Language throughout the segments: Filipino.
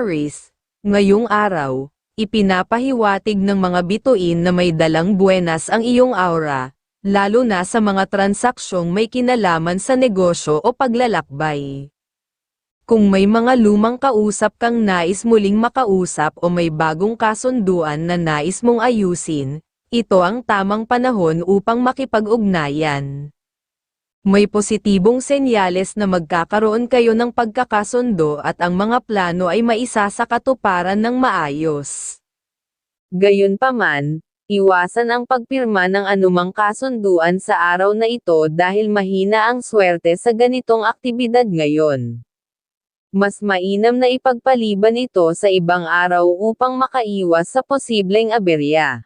Aris, ngayong araw, ipinapahiwatig ng mga bituin na may dalang buenas ang iyong aura, lalo na sa mga transaksyong may kinalaman sa negosyo o paglalakbay. Kung may mga lumang kausap kang nais muling makausap o may bagong kasunduan na nais mong ayusin, ito ang tamang panahon upang makipag-ugnayan. May positibong senyales na magkakaroon kayo ng pagkakasundo at ang mga plano ay maisa sa katuparan ng maayos. Gayunpaman, iwasan ang pagpirma ng anumang kasunduan sa araw na ito dahil mahina ang swerte sa ganitong aktibidad ngayon. Mas mainam na ipagpaliban ito sa ibang araw upang makaiwas sa posibleng aberya.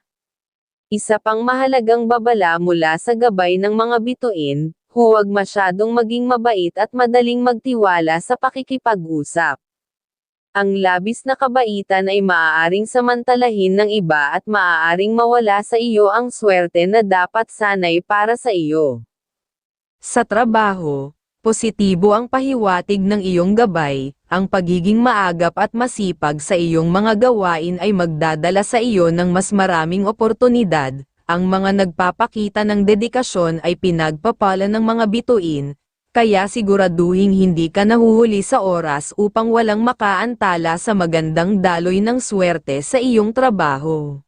Isa pang mahalagang babala mula sa gabay ng mga bituin, huwag masyadong maging mabait at madaling magtiwala sa pakikipag-usap. Ang labis na kabaitan ay maaaring samantalahin ng iba at maaaring mawala sa iyo ang swerte na dapat sanay para sa iyo. Sa trabaho, positibo ang pahiwatig ng iyong gabay, ang pagiging maagap at masipag sa iyong mga gawain ay magdadala sa iyo ng mas maraming oportunidad, ang mga nagpapakita ng dedikasyon ay pinagpapala ng mga bituin, kaya siguraduhing hindi ka nahuhuli sa oras upang walang makaantala sa magandang daloy ng swerte sa iyong trabaho.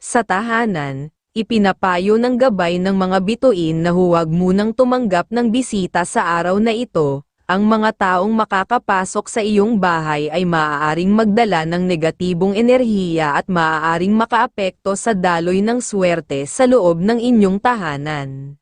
Sa tahanan, ipinapayo ng gabay ng mga bituin na huwag munang tumanggap ng bisita sa araw na ito, ang mga taong makakapasok sa iyong bahay ay maaaring magdala ng negatibong enerhiya at maaaring makaapekto sa daloy ng swerte sa loob ng inyong tahanan.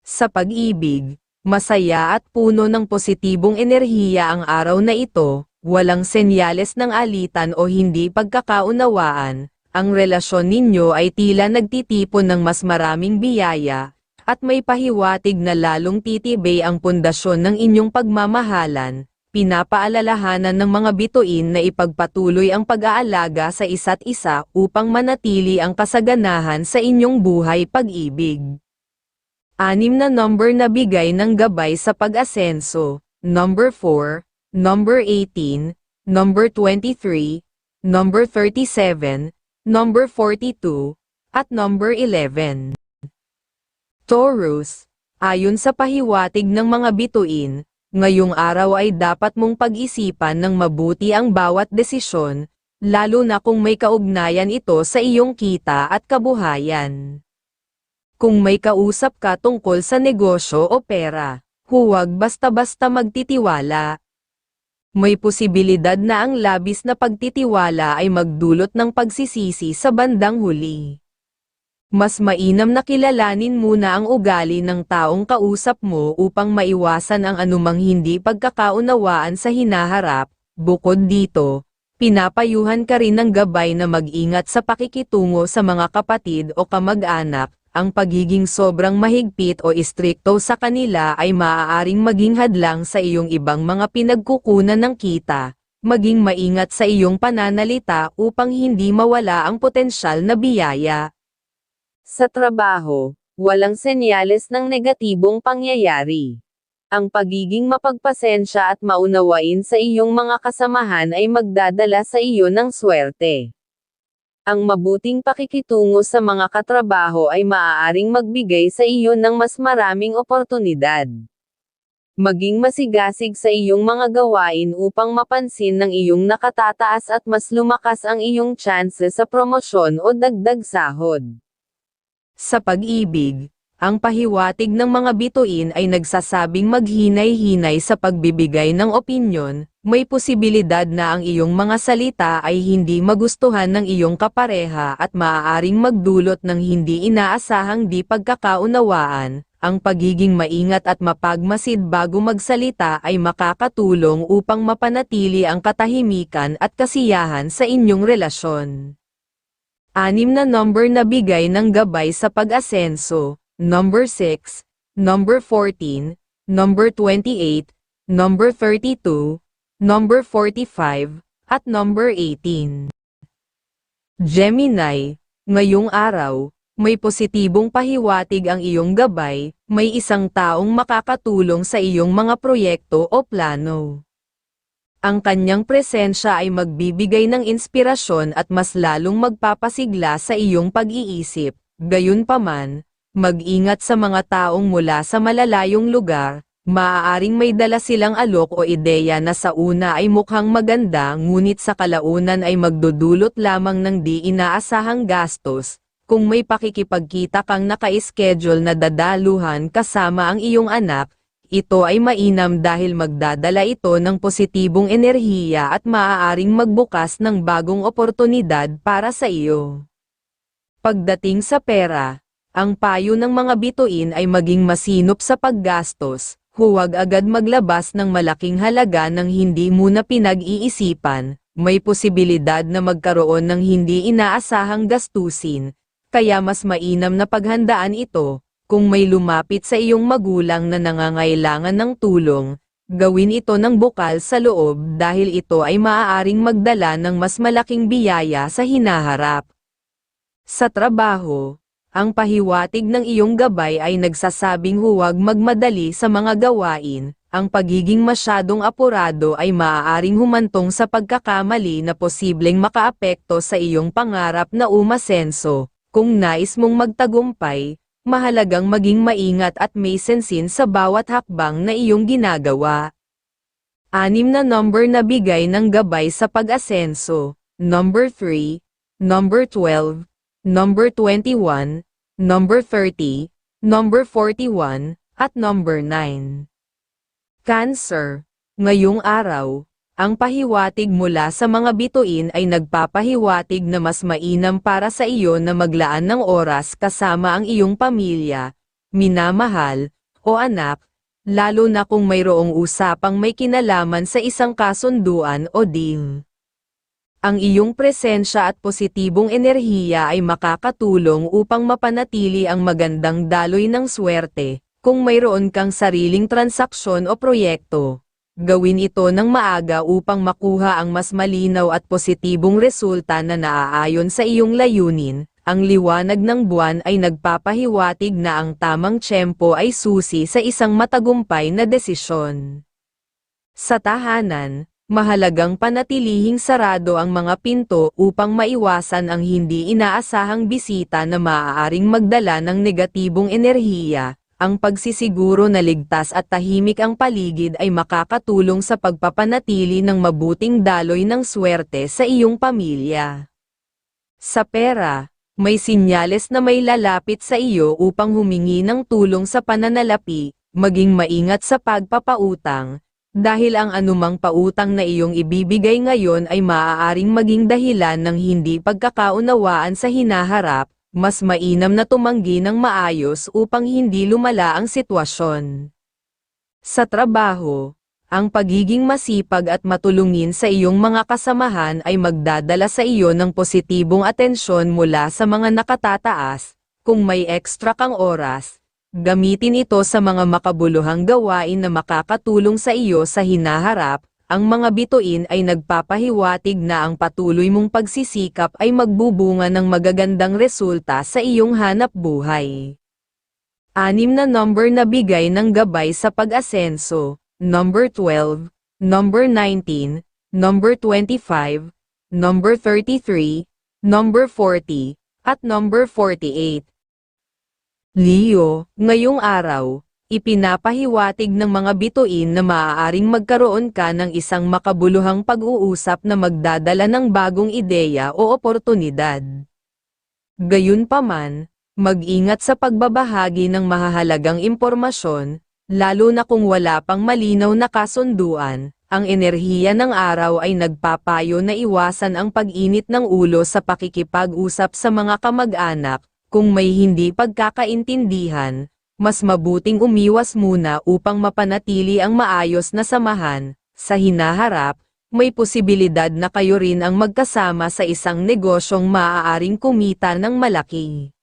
Sa pag-ibig, masaya at puno ng positibong enerhiya ang araw na ito, walang senyales ng alitan o hindi pagkakaunawaan, ang relasyon ninyo ay tila nagtitipon ng mas maraming biyaya, at may pahiwatig na lalong titibay ang pundasyon ng inyong pagmamahalan, pinapaalalahanan ng mga bituin na ipagpatuloy ang pag-aalaga sa isa't isa upang manatili ang kasaganahan sa inyong buhay pag-ibig. Anim na number na bigay ng gabay sa pag-asenso, number 4, number 18, number 23, number 37, number 42, at number 11. Taurus, ayon sa pahiwatig ng mga bituin, ngayong araw ay dapat mong pag-isipan ng mabuti ang bawat desisyon, lalo na kung may kaugnayan ito sa iyong kita at kabuhayan. Kung may kausap ka tungkol sa negosyo o pera, huwag basta-basta magtitiwala. May posibilidad na ang labis na pagtitiwala ay magdulot ng pagsisisi sa bandang huli mas mainam na kilalanin muna ang ugali ng taong kausap mo upang maiwasan ang anumang hindi pagkakaunawaan sa hinaharap. Bukod dito, pinapayuhan ka rin ng gabay na mag-ingat sa pakikitungo sa mga kapatid o kamag-anak, ang pagiging sobrang mahigpit o istrikto sa kanila ay maaaring maging hadlang sa iyong ibang mga pinagkukunan ng kita. Maging maingat sa iyong pananalita upang hindi mawala ang potensyal na biyaya. Sa trabaho, walang senyales ng negatibong pangyayari. Ang pagiging mapagpasensya at maunawain sa iyong mga kasamahan ay magdadala sa iyo ng swerte. Ang mabuting pakikitungo sa mga katrabaho ay maaaring magbigay sa iyo ng mas maraming oportunidad. Maging masigasig sa iyong mga gawain upang mapansin ng iyong nakatataas at mas lumakas ang iyong tsanse sa promosyon o dagdag sahod. Sa pag-ibig, ang pahiwatig ng mga bituin ay nagsasabing maghinay-hinay sa pagbibigay ng opinyon, may posibilidad na ang iyong mga salita ay hindi magustuhan ng iyong kapareha at maaaring magdulot ng hindi inaasahang di pagkakaunawaan, ang pagiging maingat at mapagmasid bago magsalita ay makakatulong upang mapanatili ang katahimikan at kasiyahan sa inyong relasyon. Anim na number na bigay ng gabay sa pag-asenso, number 6, number 14, number 28, number 32, number 45, at number 18. Gemini, ngayong araw, may positibong pahiwatig ang iyong gabay, may isang taong makakatulong sa iyong mga proyekto o plano. Ang kanyang presensya ay magbibigay ng inspirasyon at mas lalong magpapasigla sa iyong pag-iisip. Gayunpaman, mag-ingat sa mga taong mula sa malalayong lugar, maaaring may dala silang alok o ideya na sa una ay mukhang maganda ngunit sa kalaunan ay magdudulot lamang ng di inaasahang gastos. Kung may pakikipagkita kang naka-schedule na dadaluhan kasama ang iyong anak, ito ay mainam dahil magdadala ito ng positibong enerhiya at maaaring magbukas ng bagong oportunidad para sa iyo. Pagdating sa pera, ang payo ng mga bituin ay maging masinop sa paggastos, huwag agad maglabas ng malaking halaga ng hindi muna pinag-iisipan, may posibilidad na magkaroon ng hindi inaasahang gastusin, kaya mas mainam na paghandaan ito, kung may lumapit sa iyong magulang na nangangailangan ng tulong, gawin ito ng bukal sa loob dahil ito ay maaaring magdala ng mas malaking biyaya sa hinaharap. Sa trabaho, ang pahiwatig ng iyong gabay ay nagsasabing huwag magmadali sa mga gawain, ang pagiging masyadong apurado ay maaaring humantong sa pagkakamali na posibleng makaapekto sa iyong pangarap na umasenso. Kung nais mong magtagumpay, mahalagang maging maingat at may sensin sa bawat hakbang na iyong ginagawa. Anim na number na bigay ng gabay sa pag-asenso, number 3, number 12, number 21, number 30, number 41, at number 9. Cancer, ngayong araw, ang pahiwatig mula sa mga bituin ay nagpapahiwatig na mas mainam para sa iyo na maglaan ng oras kasama ang iyong pamilya, minamahal, o anak, lalo na kung mayroong usapang may kinalaman sa isang kasunduan o deal. Ang iyong presensya at positibong enerhiya ay makakatulong upang mapanatili ang magandang daloy ng swerte, kung mayroon kang sariling transaksyon o proyekto. Gawin ito ng maaga upang makuha ang mas malinaw at positibong resulta na naaayon sa iyong layunin. Ang liwanag ng buwan ay nagpapahiwatig na ang tamang tiyempo ay susi sa isang matagumpay na desisyon. Sa tahanan, mahalagang panatilihing sarado ang mga pinto upang maiwasan ang hindi inaasahang bisita na maaaring magdala ng negatibong enerhiya, ang pagsisiguro na ligtas at tahimik ang paligid ay makakatulong sa pagpapanatili ng mabuting daloy ng swerte sa iyong pamilya. Sa pera, may sinyales na may lalapit sa iyo upang humingi ng tulong sa pananalapi, maging maingat sa pagpapautang, dahil ang anumang pautang na iyong ibibigay ngayon ay maaaring maging dahilan ng hindi pagkakaunawaan sa hinaharap, mas mainam na tumanggi ng maayos upang hindi lumala ang sitwasyon. Sa trabaho, ang pagiging masipag at matulungin sa iyong mga kasamahan ay magdadala sa iyo ng positibong atensyon mula sa mga nakatataas, kung may ekstra kang oras, gamitin ito sa mga makabuluhang gawain na makakatulong sa iyo sa hinaharap, ang mga bituin ay nagpapahiwatig na ang patuloy mong pagsisikap ay magbubunga ng magagandang resulta sa iyong hanap buhay. Anim na number na bigay ng gabay sa pag-asenso, number 12, number 19, number 25, number 33, number 40, at number 48. Leo, ngayong araw, Ipinapahiwatig ng mga bituin na maaaring magkaroon ka ng isang makabuluhang pag-uusap na magdadala ng bagong ideya o oportunidad. Gayunpaman, mag-ingat sa pagbabahagi ng mahahalagang impormasyon, lalo na kung wala pang malinaw na kasunduan, ang enerhiya ng araw ay nagpapayo na iwasan ang pag-init ng ulo sa pakikipag-usap sa mga kamag-anak, kung may hindi pagkakaintindihan, mas mabuting umiwas muna upang mapanatili ang maayos na samahan. Sa hinaharap, may posibilidad na kayo rin ang magkasama sa isang negosyong maaaring kumita ng malaki.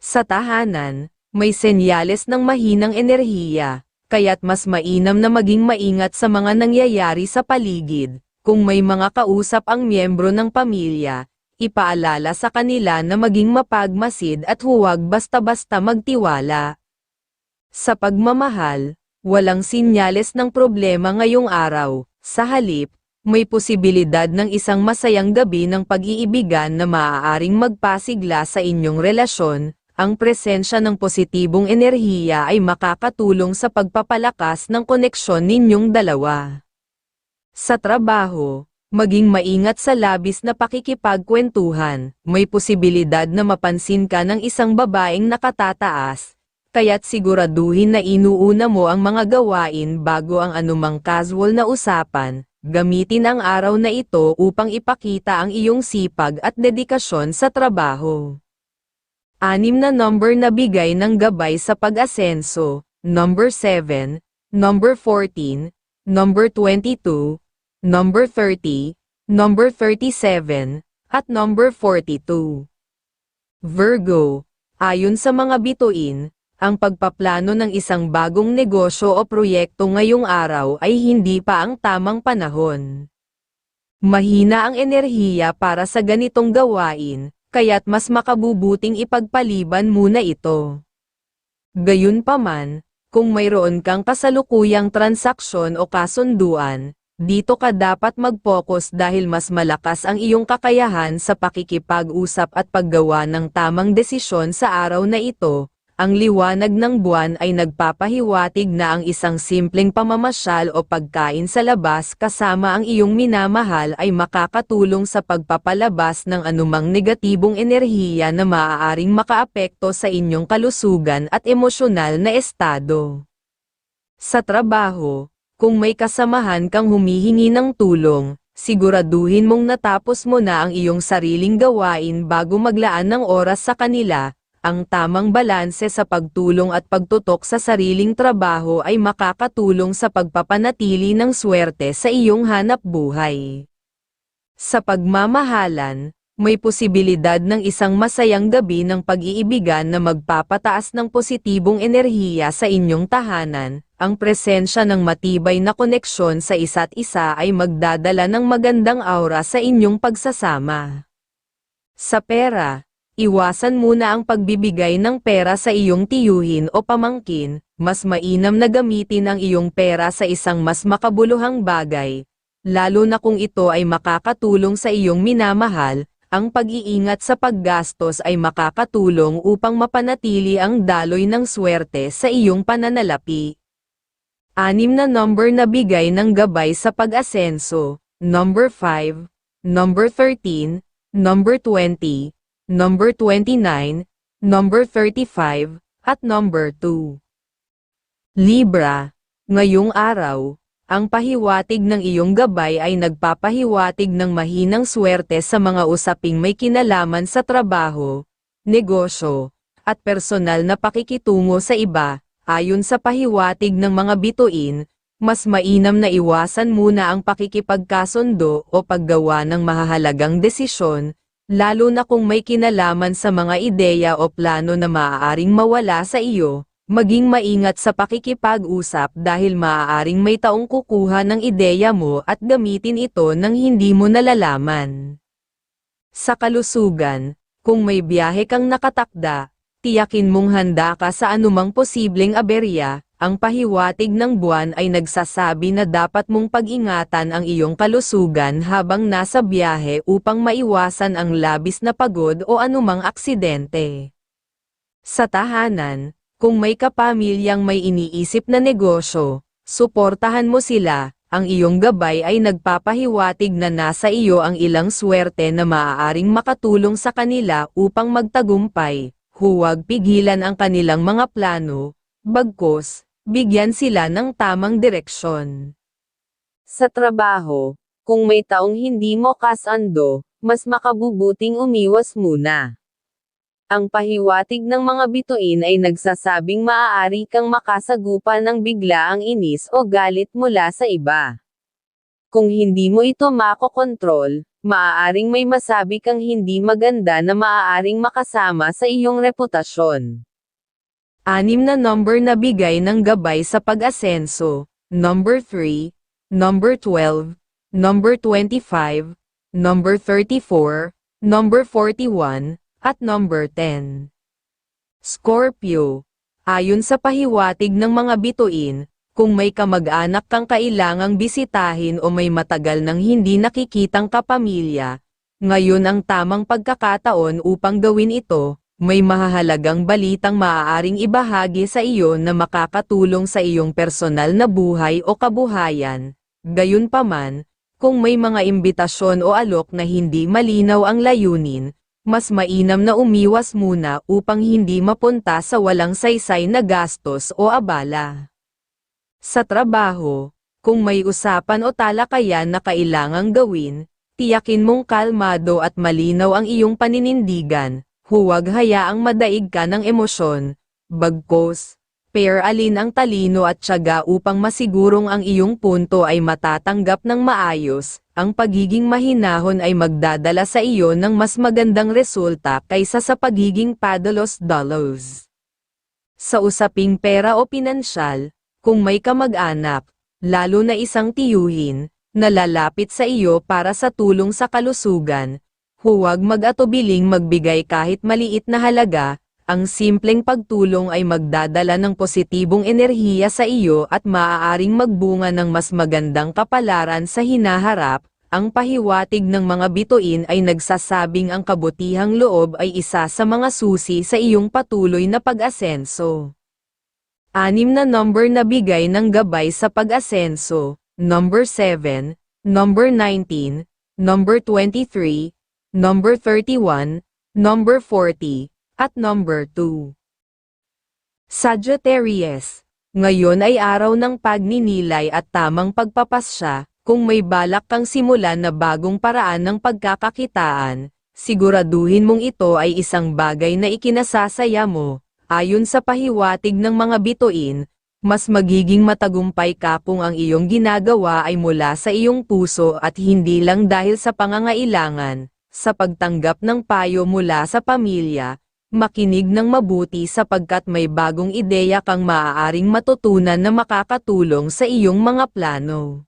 Sa tahanan, may senyales ng mahinang enerhiya, kaya't mas mainam na maging maingat sa mga nangyayari sa paligid. Kung may mga kausap ang miyembro ng pamilya, ipaalala sa kanila na maging mapagmasid at huwag basta-basta magtiwala. Sa pagmamahal, walang sinyales ng problema ngayong araw, Sa halip, may posibilidad ng isang masayang gabi ng pag-iibigan na maaaring magpasigla sa inyong relasyon, ang presensya ng positibong enerhiya ay makakatulong sa pagpapalakas ng koneksyon ninyong dalawa. Sa trabaho, maging maingat sa labis na pakikipagkwentuhan, may posibilidad na mapansin ka ng isang babaeng nakatataas, kaya't siguraduhin na inuuna mo ang mga gawain bago ang anumang casual na usapan, gamitin ang araw na ito upang ipakita ang iyong sipag at dedikasyon sa trabaho. Anim na number na bigay ng gabay sa pag-asenso, number 7, number 14, number 22, number 30, number 37, at number 42. Virgo, ayon sa mga bituin, ang pagpaplano ng isang bagong negosyo o proyekto ngayong araw ay hindi pa ang tamang panahon. Mahina ang enerhiya para sa ganitong gawain, kaya't mas makabubuting ipagpaliban muna ito. Gayunpaman, kung mayroon kang kasalukuyang transaksyon o kasunduan, dito ka dapat mag-focus dahil mas malakas ang iyong kakayahan sa pakikipag-usap at paggawa ng tamang desisyon sa araw na ito. Ang liwanag ng buwan ay nagpapahiwatig na ang isang simpleng pamamasyal o pagkain sa labas kasama ang iyong minamahal ay makakatulong sa pagpapalabas ng anumang negatibong enerhiya na maaaring makaapekto sa inyong kalusugan at emosyonal na estado. Sa trabaho, kung may kasamahan kang humihingi ng tulong, siguraduhin mong natapos mo na ang iyong sariling gawain bago maglaan ng oras sa kanila. Ang tamang balanse sa pagtulong at pagtutok sa sariling trabaho ay makakatulong sa pagpapanatili ng swerte sa iyong hanap buhay. Sa pagmamahalan, may posibilidad ng isang masayang gabi ng pag-iibigan na magpapataas ng positibong enerhiya sa inyong tahanan, ang presensya ng matibay na koneksyon sa isa't isa ay magdadala ng magandang aura sa inyong pagsasama. Sa pera, iwasan muna ang pagbibigay ng pera sa iyong tiyuhin o pamangkin, mas mainam na gamitin ang iyong pera sa isang mas makabuluhang bagay, lalo na kung ito ay makakatulong sa iyong minamahal, ang pag-iingat sa paggastos ay makakatulong upang mapanatili ang daloy ng swerte sa iyong pananalapi. Anim na number na bigay ng gabay sa pag-asenso, number 5, number 13, number 20, number 29, number 35, at number 2. Libra, ngayong araw, ang pahiwatig ng iyong gabay ay nagpapahiwatig ng mahinang swerte sa mga usaping may kinalaman sa trabaho, negosyo, at personal na pakikitungo sa iba, ayon sa pahiwatig ng mga bituin, mas mainam na iwasan muna ang pakikipagkasundo o paggawa ng mahahalagang desisyon, lalo na kung may kinalaman sa mga ideya o plano na maaaring mawala sa iyo, maging maingat sa pakikipag-usap dahil maaaring may taong kukuha ng ideya mo at gamitin ito nang hindi mo nalalaman. Sa kalusugan, kung may biyahe kang nakatakda, tiyakin mong handa ka sa anumang posibleng aberya, ang pahiwatig ng buwan ay nagsasabi na dapat mong pag-ingatan ang iyong kalusugan habang nasa biyahe upang maiwasan ang labis na pagod o anumang aksidente. Sa tahanan, kung may kapamilyang may iniisip na negosyo, suportahan mo sila, ang iyong gabay ay nagpapahiwatig na nasa iyo ang ilang swerte na maaaring makatulong sa kanila upang magtagumpay, huwag pigilan ang kanilang mga plano, bagkos, bigyan sila ng tamang direksyon. Sa trabaho, kung may taong hindi mo kasando, mas makabubuting umiwas muna. Ang pahiwatig ng mga bituin ay nagsasabing maaari kang makasagupa ng biglaang inis o galit mula sa iba. Kung hindi mo ito makokontrol, maaaring may masabi kang hindi maganda na maaaring makasama sa iyong reputasyon. Anim na number na bigay ng gabay sa pag-asenso, number 3, number 12, number 25, number 34, number 41, at number 10. Scorpio, ayon sa pahiwatig ng mga bituin, Kung may kamag-anak kang kailangang bisitahin o may matagal nang hindi nakikitang kapamilya, ngayon ang tamang pagkakataon upang gawin ito, may mahahalagang balitang maaaring ibahagi sa iyo na makakatulong sa iyong personal na buhay o kabuhayan. Gayunpaman, kung may mga imbitasyon o alok na hindi malinaw ang layunin, mas mainam na umiwas muna upang hindi mapunta sa walang saysay na gastos o abala. Sa trabaho, kung may usapan o talakayan na kailangang gawin, tiyakin mong kalmado at malinaw ang iyong paninindigan, huwag hayaang madaig ka ng emosyon, bagkos, pair alin ang talino at tiyaga upang masigurong ang iyong punto ay matatanggap ng maayos, ang pagiging mahinahon ay magdadala sa iyo ng mas magandang resulta kaysa sa pagiging padalos-dalos. Sa usaping pera o pinansyal, kung may kamag-anak, lalo na isang tiyuhin, na lalapit sa iyo para sa tulong sa kalusugan, huwag mag-atubiling magbigay kahit maliit na halaga, ang simpleng pagtulong ay magdadala ng positibong enerhiya sa iyo at maaaring magbunga ng mas magandang kapalaran sa hinaharap, ang pahiwatig ng mga bituin ay nagsasabing ang kabutihang loob ay isa sa mga susi sa iyong patuloy na pag-asenso. Anim na number na bigay ng gabay sa pag-asenso, number 7, number 19, number 23, number 31, number 40, at number 2. Sagittarius, ngayon ay araw ng pagninilay at tamang pagpapasya, kung may balak kang simulan na bagong paraan ng pagkakakitaan, siguraduhin mong ito ay isang bagay na ikinasasaya mo, Ayon sa pahiwatig ng mga bituin, mas magiging matagumpay ka kung ang iyong ginagawa ay mula sa iyong puso at hindi lang dahil sa pangangailangan, sa pagtanggap ng payo mula sa pamilya, makinig ng mabuti sapagkat may bagong ideya kang maaaring matutunan na makakatulong sa iyong mga plano.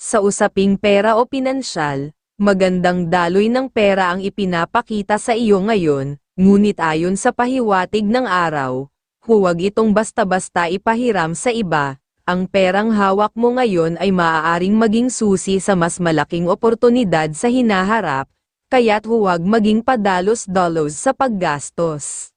Sa usaping pera o pinansyal, magandang daloy ng pera ang ipinapakita sa iyo ngayon, Ngunit ayon sa pahiwatig ng araw, huwag itong basta-basta ipahiram sa iba, ang perang hawak mo ngayon ay maaaring maging susi sa mas malaking oportunidad sa hinaharap, kaya't huwag maging padalos-dalos sa paggastos.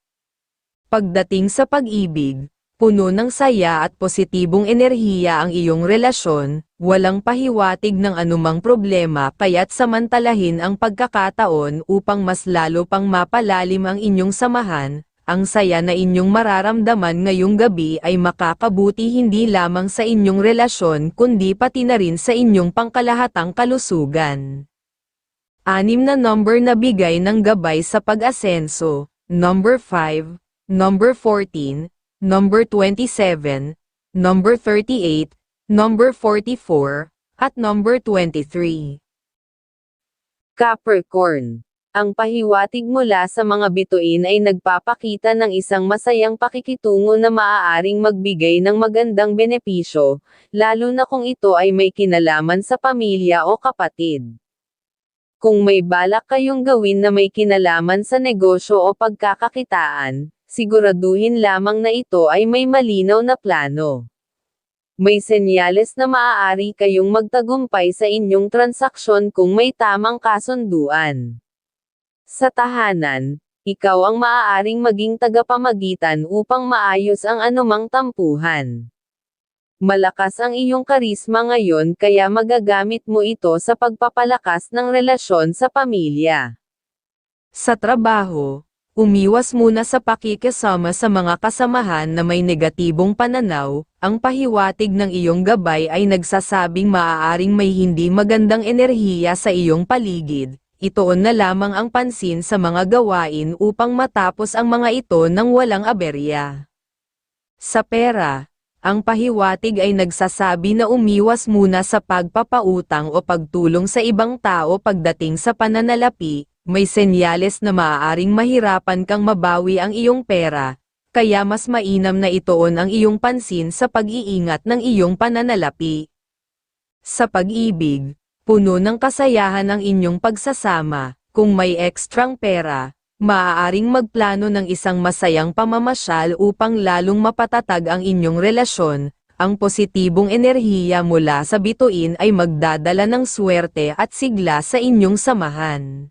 Pagdating sa pag-ibig, puno ng saya at positibong enerhiya ang iyong relasyon, walang pahiwatig ng anumang problema kaya't samantalahin ang pagkakataon upang mas lalo pang mapalalim ang inyong samahan, ang saya na inyong mararamdaman ngayong gabi ay makakabuti hindi lamang sa inyong relasyon kundi pati na rin sa inyong pangkalahatang kalusugan. Anim na number na bigay ng gabay sa pag-asenso, number 5, number 14, number 27, number 38, number 44, at number 23. Capricorn ang pahiwatig mula sa mga bituin ay nagpapakita ng isang masayang pakikitungo na maaaring magbigay ng magandang benepisyo, lalo na kung ito ay may kinalaman sa pamilya o kapatid. Kung may balak kayong gawin na may kinalaman sa negosyo o pagkakakitaan, siguraduhin lamang na ito ay may malinaw na plano. May senyales na maaari kayong magtagumpay sa inyong transaksyon kung may tamang kasunduan. Sa tahanan, ikaw ang maaaring maging tagapamagitan upang maayos ang anumang tampuhan. Malakas ang iyong karisma ngayon kaya magagamit mo ito sa pagpapalakas ng relasyon sa pamilya. Sa trabaho, Umiwas muna sa pakikisama sa mga kasamahan na may negatibong pananaw, ang pahiwatig ng iyong gabay ay nagsasabing maaaring may hindi magandang enerhiya sa iyong paligid, itoon na lamang ang pansin sa mga gawain upang matapos ang mga ito ng walang aberya. Sa pera, ang pahiwatig ay nagsasabi na umiwas muna sa pagpapautang o pagtulong sa ibang tao pagdating sa pananalapi, may senyales na maaaring mahirapan kang mabawi ang iyong pera, kaya mas mainam na itoon ang iyong pansin sa pag-iingat ng iyong pananalapi. Sa pag-ibig, puno ng kasayahan ang inyong pagsasama, kung may ekstrang pera, maaaring magplano ng isang masayang pamamasyal upang lalong mapatatag ang inyong relasyon, ang positibong enerhiya mula sa bituin ay magdadala ng swerte at sigla sa inyong samahan.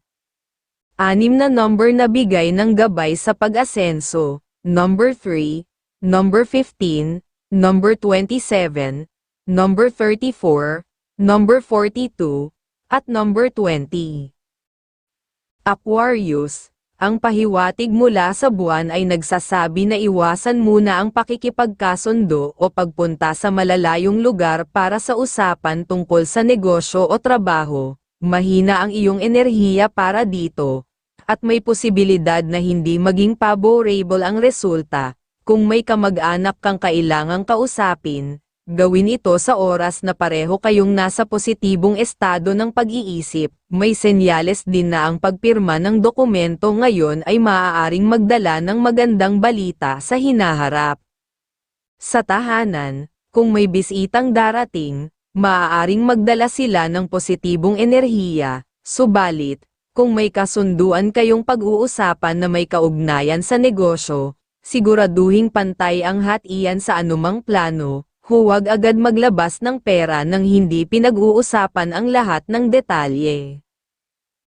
Anim na number na bigay ng gabay sa pag-asenso, number 3, number 15, number 27, number 34, number 42, at number 20. Aquarius, ang pahiwatig mula sa buwan ay nagsasabi na iwasan muna ang pakikipagkasundo o pagpunta sa malalayong lugar para sa usapan tungkol sa negosyo o trabaho. Mahina ang iyong enerhiya para dito, at may posibilidad na hindi maging favorable ang resulta. Kung may kamag-anak kang kailangang kausapin, gawin ito sa oras na pareho kayong nasa positibong estado ng pag-iisip. May senyales din na ang pagpirma ng dokumento ngayon ay maaaring magdala ng magandang balita sa hinaharap. Sa tahanan, kung may bisitang darating, maaaring magdala sila ng positibong enerhiya, subalit, kung may kasunduan kayong pag-uusapan na may kaugnayan sa negosyo, siguraduhing pantay ang hatian sa anumang plano, huwag agad maglabas ng pera nang hindi pinag-uusapan ang lahat ng detalye.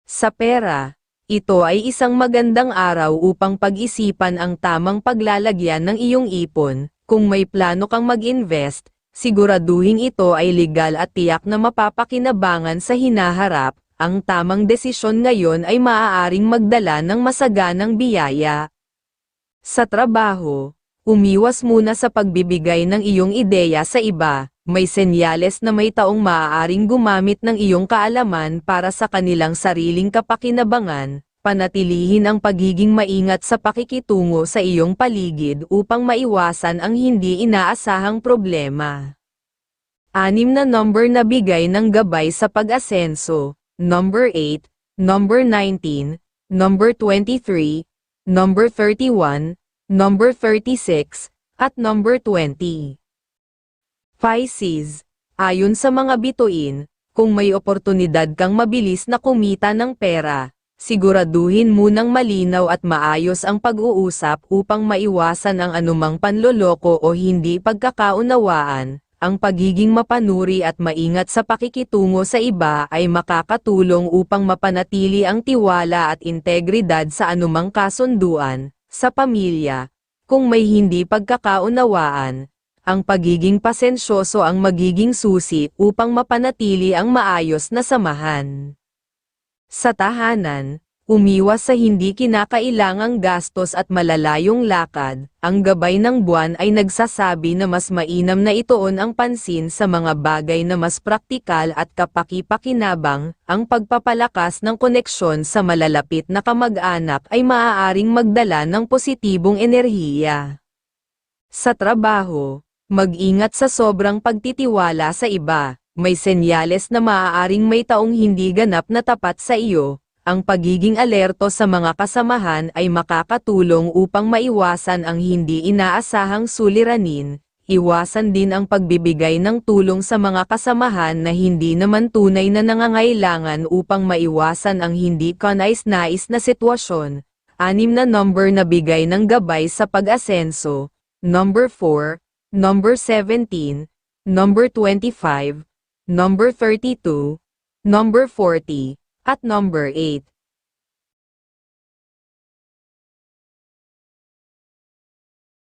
Sa pera, ito ay isang magandang araw upang pag-isipan ang tamang paglalagyan ng iyong ipon, kung may plano kang mag-invest, siguraduhin ito ay legal at tiyak na mapapakinabangan sa hinaharap, ang tamang desisyon ngayon ay maaaring magdala ng masaganang biyaya. Sa trabaho, umiwas muna sa pagbibigay ng iyong ideya sa iba, may senyales na may taong maaaring gumamit ng iyong kaalaman para sa kanilang sariling kapakinabangan, panatilihin ang pagiging maingat sa pakikitungo sa iyong paligid upang maiwasan ang hindi inaasahang problema. Anim na number na bigay ng gabay sa pag-asenso, number 8, number 19, number 23, number 31, number 36, at number 20. Pisces, ayon sa mga bituin, kung may oportunidad kang mabilis na kumita ng pera, siguraduhin munang malinaw at maayos ang pag-uusap upang maiwasan ang anumang panloloko o hindi pagkakaunawaan. Ang pagiging mapanuri at maingat sa pakikitungo sa iba ay makakatulong upang mapanatili ang tiwala at integridad sa anumang kasunduan, sa pamilya. Kung may hindi pagkakaunawaan, ang pagiging pasensyoso ang magiging susi upang mapanatili ang maayos na samahan. Sa tahanan, umiwas sa hindi kinakailangang gastos at malalayong lakad, ang gabay ng buwan ay nagsasabi na mas mainam na itoon ang pansin sa mga bagay na mas praktikal at kapaki-pakinabang, ang pagpapalakas ng koneksyon sa malalapit na kamag-anak ay maaaring magdala ng positibong enerhiya. Sa trabaho, mag-ingat sa sobrang pagtitiwala sa iba, may senyales na maaaring may taong hindi ganap na tapat sa iyo, ang pagiging alerto sa mga kasamahan ay makakatulong upang maiwasan ang hindi inaasahang suliranin, iwasan din ang pagbibigay ng tulong sa mga kasamahan na hindi naman tunay na nangangailangan upang maiwasan ang hindi kanais-nais na sitwasyon. Anim na number na bigay ng gabay sa pag-asenso, number 4, number 17, number 25, number 32, number 40, at number 8.